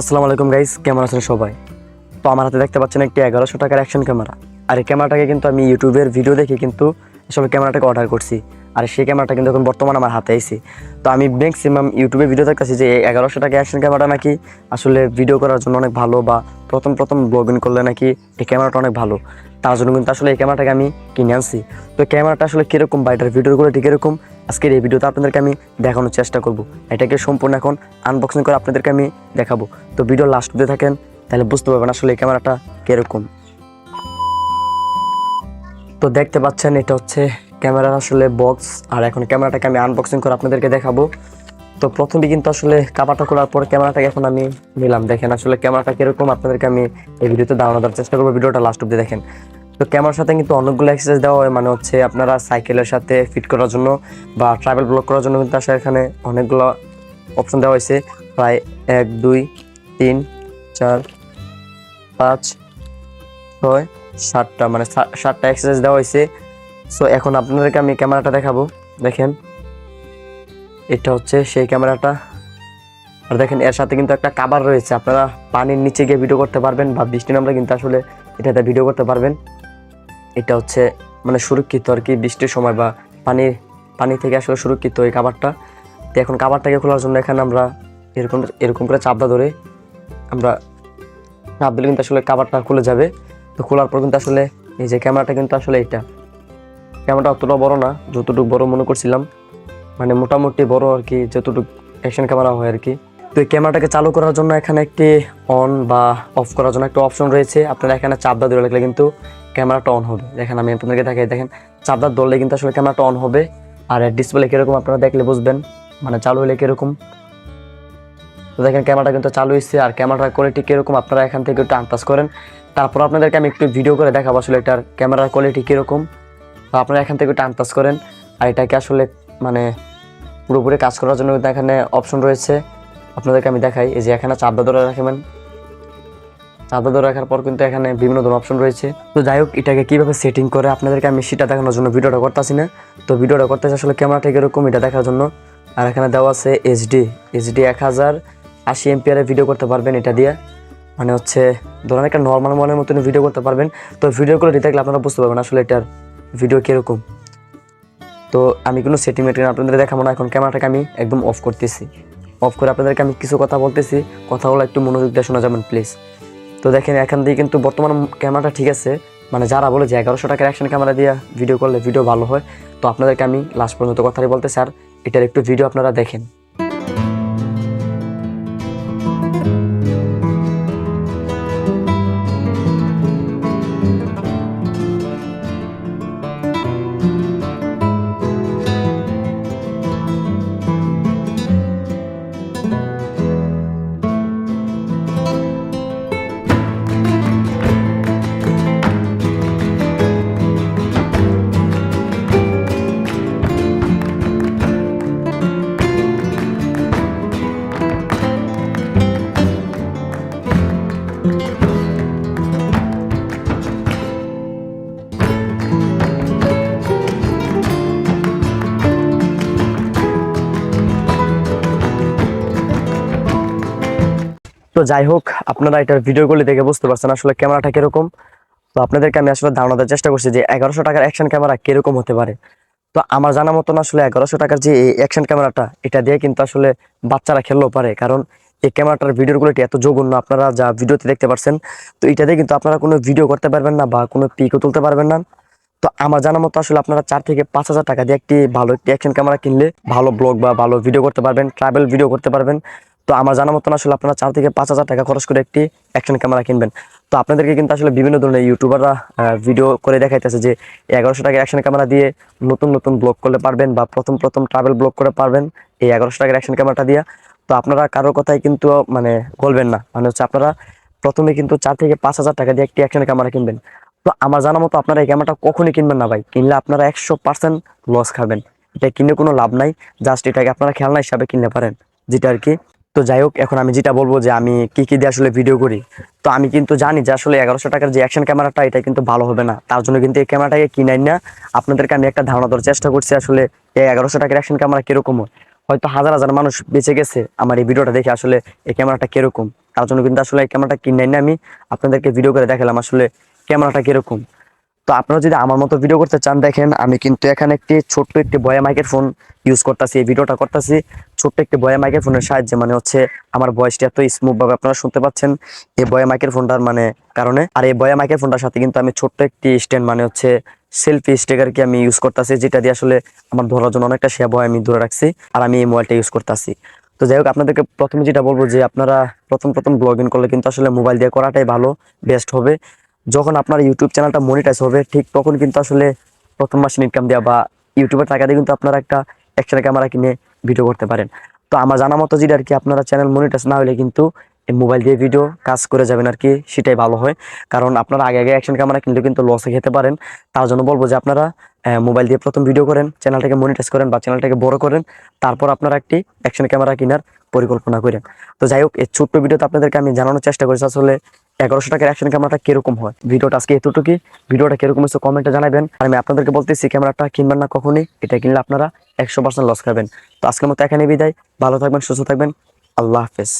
আসসালামু আলাইকুম গাইস কেমন আছেন সবাই? তো আমার হাতে দেখতে পাচ্ছেন একটি এগারোশো টাকার অ্যাকশন ক্যামেরা আর এই ক্যামেরাটাকে কিন্তু আমি ইউটিউবের ভিডিও দেখে কিন্তু আসলে ক্যামেরাটাকে অর্ডার করছি। আর সেই ক্যামেরাটা কিন্তু এখন বর্তমানে আমার হাতে আইছে। তো আমি ম্যাক্সিমাম ইউটিউবে ভিডিও দেখতেছি যে এই এগারোশো টাকা অ্যাকশন ক্যামেরাটা নাকি আসলে ভিডিও করার জন্য অনেক ভালো বা প্রথম প্রথম ব্লগিং করলে নাকি এই ক্যামেরাটা অনেক ভালো। তার জন্য কিন্তু আসলে এই ক্যামেরাটাকে আমি কিনে আনছি। তো ক্যামেরাটা আসলে কীরকম বা এটার ঠিক এরকম আজকের এই ভিডিওতে আপনাদেরকে আমি দেখানোর চেষ্টা করব। এটাকে সম্পূর্ণ এখন আনবক্সিং করে আপনাদেরকে আমি দেখাবো। তো ভিডিও লাস্ট অব্দি থাকেন, তাহলে বুঝতে পারবেন আসলে এই ক্যামেরাটা কীরকম। তো দেখতে পাচ্ছেন, এটা হচ্ছে ক্যামেরার আসলে বক্স আর এখন ক্যামেরাটাকে আমি আনবক্সিং করে আপনাদেরকে দেখাবো। তো প্রথমে কিন্তু আসলে কাপাটা খোলার পর ক্যামেরাটাকে এখন আমি নিলাম। দেখেন আসলে ক্যামেরাটা কীরকম, আপনাদেরকে আমি এই ভিডিওতে দাঁড়ানো দেওয়ার চেষ্টা করব। ভিডিওটা লাস্ট অব্দি দেখেন। তো ক্যামেরার সাথে কিন্তু অনেকগুলো এক্সারসাইজ দেওয়া হয় মানে হচ্ছে আপনারা সাইকেলের সাথে ফিট করার জন্য বা ট্রাভেল ব্লক করার জন্য কিন্তু আসলে এখানে অনেকগুলো অপশন দেওয়া হয়েছে। প্রায় এক, দুই, তিন, চার, পাঁচ, ছয়, সাতটা মানে সাতটা এক্সারসাইজ দেওয়া হয়েছে। সো এখন আপনাদেরকে আমি ক্যামেরাটা দেখাবো। দেখেন, এটা হচ্ছে সেই ক্যামেরাটা। আর দেখেন, এর সাথে কিন্তু একটা কাবার রয়েছে। আপনারা পানির নিচে গিয়ে ভিডিও করতে পারবেন বা বৃষ্টি নামলে কিন্তু আসলে এটাতে ভিডিও করতে পারবেন। এটা হচ্ছে মানে সুরক্ষিত আর কি বৃষ্টির সময় বা পানি পানি থেকে আসলে সুরক্ষিত এই কাবারটা তো এখন কাবারটাকে খোলার জন্য এখানে আমরা এরকম এরকম করে চাপদা ধরে আমরা চাপ দিলে কিন্তু আসলে কাবারটা খুলে যাবে। তো খোলার পর কিন্তু আসলে এই যে ক্যামেরাটা কিন্তু আসলে এটা ক্যামেরাটা অতটা বড় না, যতটুকু বড় মনে করছিলাম। মানে মোটামুটি বড় আর কি, যতটুকু অ্যাকশন ক্যামেরা হয় আর কি। তো এই ক্যামেরাটাকে চালু করার জন্য এখানে একটি অন বা অফ করার জন্য একটা অপশন রয়েছে। আপনারা এখানে চাপদা ধরে রাখলে কিন্তু ক্যামেরাটা অন হবে। দেখেন, আমি আপনাদেরকে দেখাই, দেখেন চাপদা ধরলে কিন্তু আসলে ক্যামেরাটা অন হবে। আর ডিসপ্লে কীরকম আপনারা দেখলে বুঝবেন মানে চালু হলে কীরকম। তো দেখেন, ক্যামেরাটা কিন্তু চালু হয়েছে আর ক্যামেরার কোয়ালিটি কীরকম, আপনারা এখান থেকে একটু আন্দাজ করেন। তারপর আপনাদেরকে আমি একটু ভিডিও করে দেখাবো আসলে এটার ক্যামেরার কোয়ালিটি কীরকম। তো আপনারা এখান থেকে একটু আন্দাজ করেন। আর এটাকে আসলে মানে পুরোপুরি কাজ করার জন্য এখানে অপশন রয়েছে। আপনাদেরকে আমি দেখাই, এই যে এখানে চাপদা ধরে রাখবেন। চাপদা ধরে রাখার পর কিন্তু এখানে বিভিন্ন ধরনের অপশন রয়েছে। তো যাই হোক, এটাকে কীভাবে সেটিং করে আপনাদেরকে আমি সেটা দেখানোর জন্য ভিডিওটা করতেছি না। তো ভিডিওটা করতেছি আসলে ক্যামেরাটা কীরকম এটা দেখার জন্য। আর এখানে দেওয়া আছে এইচডি এইচডি এক হাজার, আশি এমপিআরের ভিডিও করতে পারবেন এটা দিয়ে। মানে হচ্ছে, ধরেন একটা নর্মাল মনের মতন ভিডিও করতে পারবেন। তো ভিডিও করে দেখলে আপনারা বুঝতে পারবেন আসলে এটার ভিডিও কীরকম। তো আমি কোনো সেটিং মেটিং আপনাদের দেখাবো না, এখন ক্যামেরাটাকে আমি একদম অফ করতেছি। অফ করে আপনাদেরকে আমি কিছু কথা বলতেছি। কথাগুলো একটু মনোযোগ দিয়ে শোনা যাবেন প্লিজ তো দেখেন, এখান দিয়ে কিন্তু বর্তমান ক্যামেরাটা ঠিক আছে। মানে যারা বলে যে এগারোশো টাকার অ্যাকশন ক্যামেরা দিয়ে ভিডিও করলে ভিডিও ভালো হয়, তো আপনাদেরকে আমি লাস্ট পর্যন্ত কথাই বলতে স্যার এটার একটু ভিডিও আপনারা দেখেন। তো যাই হোক, আপনারা এটার ভিডিওগুলি দেখে বুঝতে পারছেন আসলে ক্যামেরাটা কীরকম। তো আপনাদেরকে আমি আসলে ধারণা দেওয়ার চেষ্টা করছি যে এগারোশো টাকার অ্যাকশন ক্যামেরা কীরকম হতে পারে। তো আমার জানা মতন আসলে এগারোশো টাকার যে অ্যাকশন ক্যামেরাটা এটা দিয়ে কিন্তু আসলে বাচ্চারা খেললেও পারে। কারণ এই ক্যামেরাটার ভিডিও কোয়ালিটি এত জঘন্য, আপনারা যা ভিডিওতে দেখতে পাচ্ছেন তো দিয়ে কিন্তু আপনারা কোনো ভিডিও করতে পারবেন না বা কোনো পিকও তুলতে পারবেন না। তো আমার জানা মতো আসলে আপনারা চার থেকে পাঁচ হাজার টাকা দিয়ে একটি ভালো একটি অ্যাকশন ক্যামেরা কিনলে ভালো ব্লগ বা ভালো ভিডিও করতে পারবেন ট্রাভেল ভিডিও করতে পারবেন। তো আমার জানা মতন আসলে আপনারা চার থেকে পাঁচ হাজার টাকা খরচ করে একটি অ্যাকশন ক্যামেরা কিনবেন। তো আপনাদেরকে কিন্তু আসলে বিভিন্ন ধরনের ইউটিউবাররা ভিডিও করে দেখাইতেছে যে এগারোশো টাকার অ্যাকশন ক্যামেরা দিয়ে নতুন নতুন ব্লগ করলে পারবেন বা প্রথম প্রথম ট্রাভেল ব্লগ করে পারবেন। এই এগারোশো টাকার অ্যাকশন ক্যামেরাটা দিয়ে তো আপনারা কারোর কথাই কিন্তু মানে বলবেন না। মানে হচ্ছে আপনারা প্রথমে কিন্তু চার থেকে পাঁচ হাজার টাকা দিয়ে একটি অ্যাকশন ক্যামেরা কিনবেন। তো আমার জানা মতো আপনারা এই ক্যামেরাটা কখনই কিনবেন না ভাই। কিনলে আপনারা একশো পার্সেন্ট লস খাবেন। এটা কিনে কোনো লাভ নাই। জাস্ট এটাকে আপনারা খেলনা হিসাবে কিনতে পারেন। যেটা আর কি। তো যাই হোক, এখন আমি যেটা বলব যে আমি কি কি দিয়ে আসলে ভিডিও করি। তো আমি কিন্তু জানি যে আসলে এগারোশো টাকার যে অ্যাকশন ক্যামেরাটা এটা কিন্তু ভালো হবে না। তার জন্য কিন্তু এই ক্যামেরাটাকে কিনাই না। আপনাদেরকে আমি একটা ধারণা দেওয়ার চেষ্টা করছি আসলে এই এগারোশো টাকার অ্যাকশন ক্যামেরা কীরকম হয়। হয়তো হাজার হাজার মানুষ বেঁচে গেছে। আমার এই ভিডিওটা দেখে আসলে এই ক্যামেরাটা কীরকম? তার জন্য কিন্তু আসলে এই ক্যামেরাটা কিনে না আমি। আপনাদেরকে ভিডিও করে দেখালাম আসলে ক্যামেরাটা কীরকম। তো আপনারা যদি আমার মতো ভিডিও করতে চান, দেখেন আমি কিন্তু এখানে একটি ছোট্ট একটি বয়া মাইকের ফোন ইউজ করতেছি, এই ভিডিওটা করতেছি। ছোট্ট একটি বয়া মাইকের ফোনের সাহায্যে মানে হচ্ছে আমার ভয়েসটা এত স্মুথ ভাবে আপনারা শুনতে পাচ্ছেন। এই বয়া মাইকের ফোনটার মানে কারণে। আর এই বয়া মাইকের ফোনটার সাথে কিন্তু আমি ছোট্ট একটি স্ট্যান্ড মানে হচ্ছে সেলফি স্টিকার কি আমি ইউজ করতেছি, যেটা দিয়ে আসলে আমার ধরার জন্য অনেকটা সে ভয় আমি দূরে রাখছি আর আমি এই মোবাইলটা ইউজ করতেছি। তো যাই হোক, আপনাদেরকে প্রথমে যেটা বলব যে আপনারা প্রথম প্রথম ব্লগ ইন করলে কিন্তু আসলে মোবাইল দিয়ে করাটাই ভালো বেস্ট হবে। যখন আপনার ইউটিউব চ্যানেলটা মনিটাইজ হবে, ঠিক তখন কিন্তু আসলে প্রথম মাসে ইনকাম দেওয়া বা ইউটিউবের টাকা দিয়ে কিন্তু আপনারা একটা একশো ক্যামেরা কিনে ভিডিও করতে পারেন। তো আমার জানা মতো যেটা আর কি, আপনারা চ্যানেল মনিটাইজ না হলে কিন্তু মোবাইল দিয়ে ভিডিও কাজ করে যাবেন আর কি, সেটাই ভালো হয়। কারণ আপনারা আগে আগে অ্যাকশন ক্যামেরা কিনলে কিন্তু লসে খেতে পারেন। তার জন্য বলব যে আপনারা মোবাইল দিয়ে প্রথম ভিডিও করেন চ্যানেলটাকে মনিটাইজ করেন বা চ্যানেলটাকে বড় করেন, তারপর আপনারা একটি অ্যাকশন ক্যামেরা কেনার পরিকল্পনা করেন। তো যাই হোক, এই ছোট্ট ভিডিওতে আপনাদেরকে আমি জানানোর চেষ্টা করেছি আসলে এগারোশো টাকার অ্যাকশন ক্যামেরাটা কীরকম হয়। ভিডিওটা আজকে এতটুকুই। ভিডিওটা কীরকম হচ্ছে কমেন্টে জানাবেন। আর আমি আপনাদেরকে বলতেছি ক্যামেরাটা কিনবেন না কখনই। এটা কিনলে আপনারা একশো পার্সেন্ট লস খাবেন। তো আজকের মতো এখানে বিদায়। ভালো থাকবেন, সুস্থ থাকবেন। আল্লাহ হাফেজ।